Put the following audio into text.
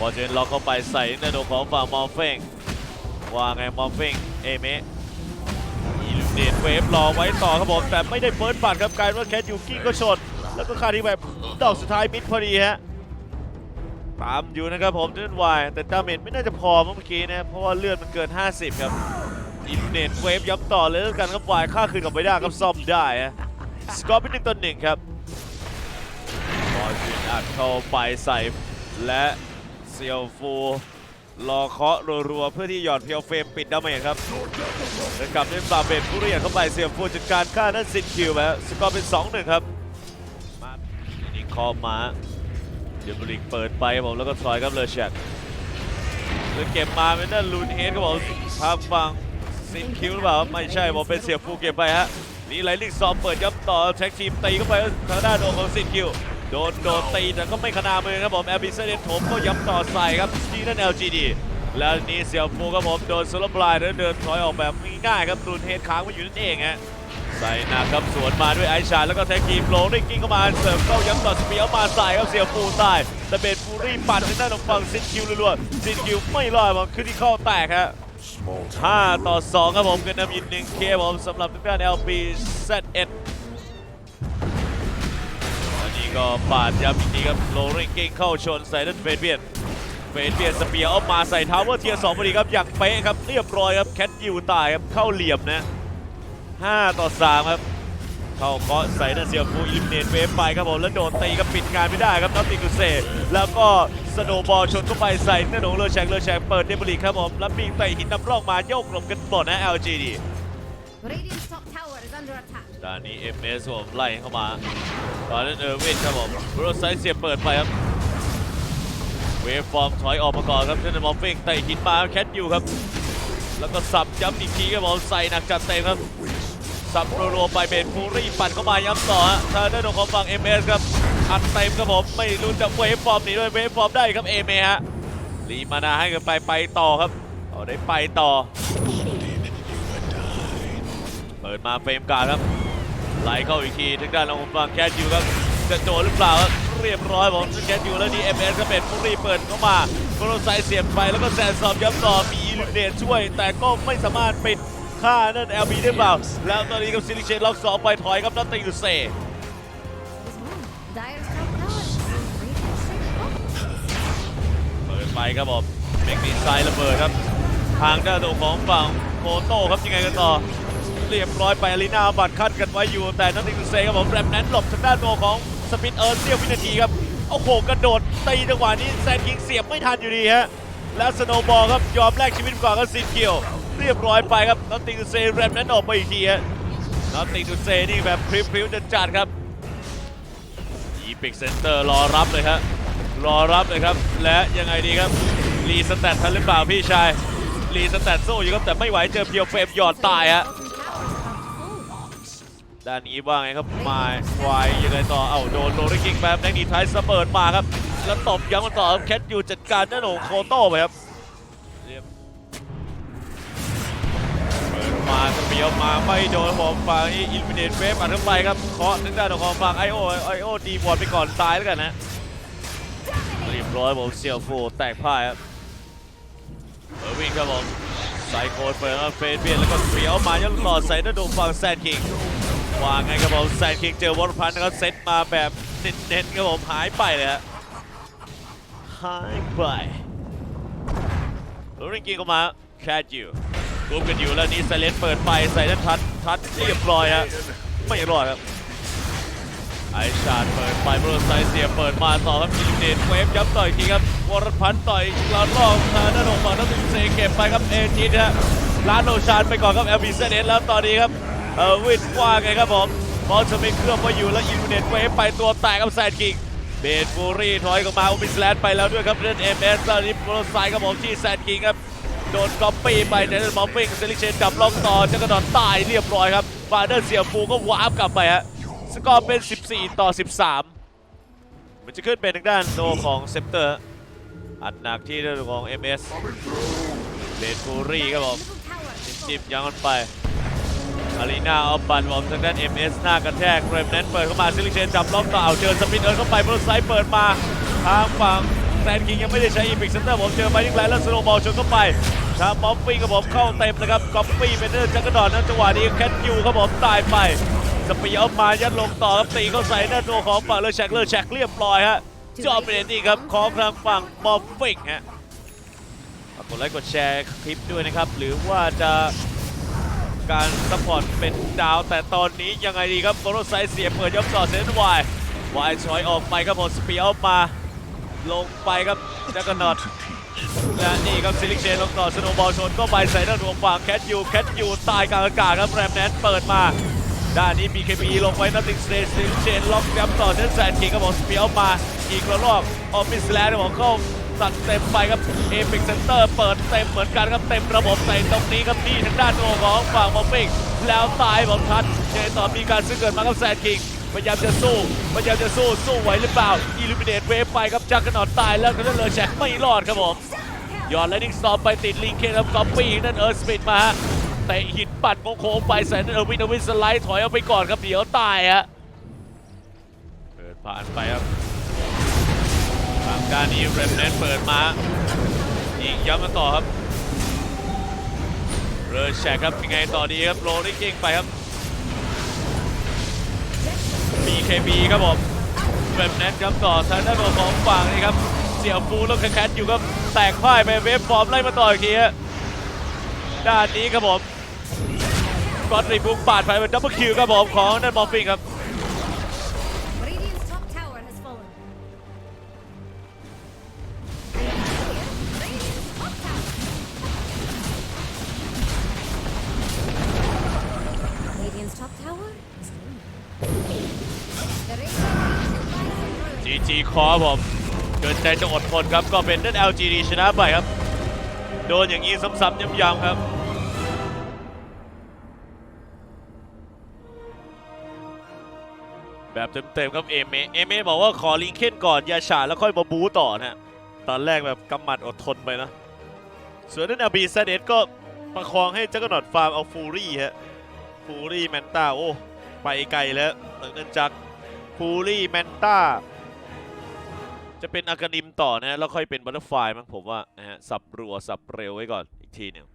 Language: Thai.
บอลเจนล็อกเข้าไปใส่ในโดของฝั่งมอลเฟงว่าไงมอลเฟงเอเมะอีลูเดตเวฟรอไว้ต่อครับผมแต่ไม่ได้เฟิร์สบัตครับกลายเป็นว่าแคทยูกิ้งก็ชน แล้วก็คาที่แบบดอกสุดท้ายมิดพอดีฮะ ตามอยู่นะครับผมเดนวายแต่ดาเมจไม่น่าจะพอเมื่อกี้นะเพราะว่าเลือดมันเกิน 50 ครับอินเนตเวฟย้ำต่อเลยแล้วกันครับวายค่าคืนกับไม่ได้ครับซ่อมได้ฮะสกอร์เป็นหนึ่งต่อหนึ่งครับบอลจินอัดเข้าไปใส่และเซียวฟูรอเคาะรัวๆเพื่อที่หยอดเพียวเฟรมปิดดาเมจครับแล้วกลับด้วยบาเบนผู้เรียกเข้าไปเซียวฟูจัดการฆ่านั่นซินคิวไปสกอร์เป็น 2-1 ครับมาอีกคอมา เดยวบลิกเปิดไปครับผมแล้วก็ถอยครับเลอแชกแล้วเก็บมาเป็นนั่นลูนเฮดครับผมทางฝั่งซิมคิวหรือเปล่าไม่ใช่ผมเป็นเสียฟูเก็บไปฮะนี่ไลลิกซอมเปิดย้ำต่อแท็กทีมตีเข้าไปทางด้านโดนของซิมคิวโดนโดนตีแต่ก็ไม่ขนามือครับผมแอลบิเซเดนถมก็ย้ำต่อใส่ครับที่นั่น LGD แล้วนี่เสียฟูครับผมโดนสลบลายแล้วเดินถอยออกแบบง่ายๆครับลูนเฮดค้างไว้อยู่นั่นเองฮะ ใส่หนักครับสวนมาด้วยไอชาแล้วก็แท็กทีมโลงได้กิ้งเข้ามาเสริมเข้าย้ำต่อสเปียร์มาใส่ครับเสียฟูใต้แต่เบนฟูรี่ปัดไปด้านของฝั่งซินคิวรัวๆซินคิวไม่รอดมันขึ้นที่เข้าแตกฮะ5ต่อ2ครับผมกันนำยินหนึ่งเคผมสำหรับทางด้าน LB Z1 อันนี้ก็ปาดย้ำอีกทีครับโลริงกิ้งเข้าชนใส่ด้านเฟนเบียนเฟนเบียนสเปียร์ออกมาใส่ทาวเวอร์เทียร์สองพอดีครับอย่างเป๊ะครับเรียบร้อยครับแคทยิวตายครับเข้าเหลี่ยมนะ 5 ต่อ 3 ครับ เข้าเคาะใส่นันเซียฟูอิมเนตเวฟไปครับผมแล้วโดนตีก็ปิดงานไม่ได้ครับนอตติกุเซแล้วก็สโนบอลชนเข้าไปใส่นันหนงเลอแชงเลอแชงเปิดเดบลิครับผมแล้วมีเตะหินนำร่องมาโยกหลบกันหมดนะ LGD ด้านนี้ MS ผมไล่เข้ามาตอนนั้นเออร์วินครับผมโรสไซด์เสียเปิดไปครับเวฟฟอร์มถอยออกมาก่อนครับเทนมอฟฟิงเตะหินมาแคทอยู่ครับ แล้วก็สับย้ำอีกทีครับผมใส่หนักจัดเต็มครับ สับรัวๆไปเป็นฟูรี่ปั่นเข้ามาย้ำต่อฮะทางด้านของฝั่ง MS ครับอัดเต็มครับผมไม่รู้จะเวฟฟอร์มหนีด้วยเวฟฟอร์มได้ครับเอเมฮะรีมานาให้กันไปไปต่อครับเอาได้ไปต่อ เปิดมาเฟรมการครับไหลเข้าอีกทีทางด้านของฝั่งแคทยูครับจะโดนหรือเปล่าครับเรียบร้อยผมแคทยูแล้วดี MS ก็เป็นฟูรี่เปิดเข้ามาโครไซเสียบไปแล้วก็แซนซอมย้ำต่อมีอิลูเดตช่วย แต่ก็ไม่สามารถปิด ค่านั่น LB ได้เปล่า แล้วตอนนี้กับซิลิเชนล็อกสองไปถอยครับนัตติงเซเปิดไปครับผมเมกนีไซด์ระเบิดครับ ทางด้านตรงของฝั่งโคโต้ครับยังไงกันต่อ เรียบร้อยไปอารีนาบัตรคัดกันไว้อยู่ แต่นัตติงเซครับผมแรมนั้นหลบทางด้านโนของสปินเอิร์เสี้ยววินาทีครับโอ้โหกระโดดตีจังหวะนี้แซนคิงเสียบไม่ทันอยู่ดีฮะแล้วสโนบอลครับยอมแลกชีวิตก่อนก็ซินเกียว เรียบร้อยไปครับนัตติงเซแรมนั้นออกไปอีกทีฮะนัตติงเซนี่แบบพริ้วๆจัดๆครับอีพิกเซนเตอร์รอรับเลยครับรอรับเลยครับและยังไงดีครับรีสแตททันหรือเปล่าพี่ชายรีสแตทสู้อยู่ครับแต่ไม่ไหวเจอเพียวเฟรมหยอดตายฮะด้านนี้ว่าไงครับมาวายยังไงต่อเอ้าโดนโรลิกิ้งแบบแดงดีท้ายสเปิดมาครับ แล้วตบย้ำมาต่อบแคทอยู่จัดการด้านของโคโต้ไปครับ มาสเปียวมาไม่โดนผมฝั่งอินฟินิตเวฟอัดเข้าไปครับเคาะทางด้านของฝั่งไอโอไอโอดีบอลไปก่อนตายแล้วกันนะเรียบร้อยผมเซียวฟูแตกพ่ายครับเออร์วิ่งครับผมไซโคเปิดเฟนเบียนแล้วก็เสียวมายังหลอดใส่หน้าดงฝั่งแซนคิงวางไงครับผมแซนคิงเจอวอลพันธ์นะครับเซตมาแบบเน้นๆครับผมหายไปเลยฮะหายไปโรลิงกิงเข้ามาแคทอยู่ รูปกันอยู่แล้วนี่ไซเลนเปิดไปใส่ด้านทัดทัดเรียบร้อยฮะไม่รอดครับไอชาดเปิดไปบรูไซเสียเปิดมาต่อครับอิลิเนตเวฟย้ำต่อยกทีครับวรพันธ์ต่อยลาดล่องทางด้านของฝั่งนักเซเก็บไปครับเอจีนะฮะลานโนชานไปก่อนครับเอลบีเซเนแล้วตอนนี้ครับเออวินว่าไงครับผมบอลจะไม่เคลื่อนมาอยู่แล้วอิลิเนตเวฟไปตัวแตกครับแซนกิงเบนฟูรี่ถอยกลับมาอุบิสแลนไปแล้วด้วยครับเล่นเอ็มเอสตอนนี้บรูไซครับผมที่แซนกิงครับ โดนก๊อปปี้ไปเดนมอฟฟิงเซลิเชนจับล็อกต่อจะกระโดดตายเรียบร้อยครับฟาเดอร์เสียฟูก็วาร์ปกลับไปฮะสกอร์เป็น 14 ต่อ 13 มันมันจะขึ้นเป็นทางด้านโดของเซปเตอร์อัดหนักที่เรื่องของ MS เลนฟูรี่ครับผมจิ้มยังกันไปอารีนาเอาบันบอมทางด้าน MS หน้ากระแทกเรมแนนเปิดเข้ามาซิลิเชนจับล็อกต่อเอาเจอสปินเอิร์เข้าไปบนไซด์เปิดมาทางฝั่ง แซนคิงยังไม่ได้ใช้อีพิกเซนเตอร์ผมเจอไปนิ่งไลน์แล้วสโนบอลชนเข้าไปทางป๊อปปี้กับผมเข้าเต็มนะครับก๊อปปี้เป็นเรื่องจักรดอนนั้นจังหวะนี้แคทคิวครับผมตายไปสปีเอามายัดลงต่อครับตีเข้าใส่หน้าตัวของฝั่งเลอแชกเลอแชกเรียบร้อยฮะจอบเป็นนี่ครับของทางฝั่งมอฟฟิกฮะกดไลค์กดแชร์คลิปด้วยนะครับ หรือว่าจะการซัพพอร์ตเป็นดาว แต่ตอนนี้ยังไงดีครับโคโรไซเสียเปิดยกต่อเซนวายวายชอยออกไปครับผมสปีเอามา ลงไปครับจักรนอตและนี่ครับซิลิกเชนลงต่อสโนว์บอลชนก็ไปใส่ด้านหัวฝั่งแคทยูแคทยูตายกลางอากาศครับแรมแนนเปิดมา ด้านนี้ BKB ลงไว้นัตติงสเตซิลิกเชนล็อกย้ำต่อเส้นแสนคิงครับผมสปีเอามา อีกระลอกออฟฟิศแลนด์ของเข้าตัดเต็มไปครับเอพิกเซนเตอร์เปิดเต็มเหมือนกันครับเต็มระบบใส่ตรงนี้ครับที่ทางด้านตัวของฝั่งมอฟฟิกแล้วตายผมทันเจต่อมีการซื้อเกิดมาครับแซนคิง พยายามจะสู้พยายามจะสู้สู้ไหวหรือเปล่าอิลูมิเนตเวฟไปครับจักรนอตตายแล้วก็เลยแชกไม่รอดครับผมยอดและนิกสตอมไปติดลิงเคนครับก๊อปปี้นั่นเอิร์ธสมิธมาเตะหินปัดโค้งไปใส่นั่นเออร์วินเออร์วินสไลด์ถอยเอาไปก่อนครับเดี๋ยวตายฮะเปิดผ่านไปครับทางด้านนี้เรมเนนเปิดมายิงย้ำกันต่อครับเรอแชกครับยังไงต่อดีครับโรลลิ่เก่งไปครับ BKB ครับผมเรมเนนครับต่อทางด้านของฝั่งนี้ครับ เสี่ยวฟูแล้วแคทอยู่ครับแตกพ่ายไปเวฟฟอร์มไล่มาต่ออีกทีด้านนี้ครับผมก็อดรีบุกปาดไปเป็นดับเบิลคิวครับผมของนั่นมอฟฟิงครับ จีจีคอผมเกินใจจะอดทนครับก็เป็นนั่น LGD ชนะไปครับ โดนอย่างนี้ซ้ำๆย้ำๆครับแบบเต็มๆครับเอเมเอเมบอกว่าขอลิงเคนก่อนยาฉาแล้วค่อยมาบูต่อนะฮะตอนแรกแบบกำหมัดอดทนไปนะ ส่วนนั่นอาบีซเดก็ประคองให้จักรนอดฟาร์มเอาฟูรี่ฮะฟูรี่แมนต้าโอ้ ไปไกลแล้วหลังนั้นจากฟูรี่แมนต้า จะเป็นอากานิมต่อนะฮะแล้วค่อยเป็นบัตเตอร์ไฟมั้งผมว่านะฮะสับรัวสับเร็วไว้ก่อนอีกทีเนี่ย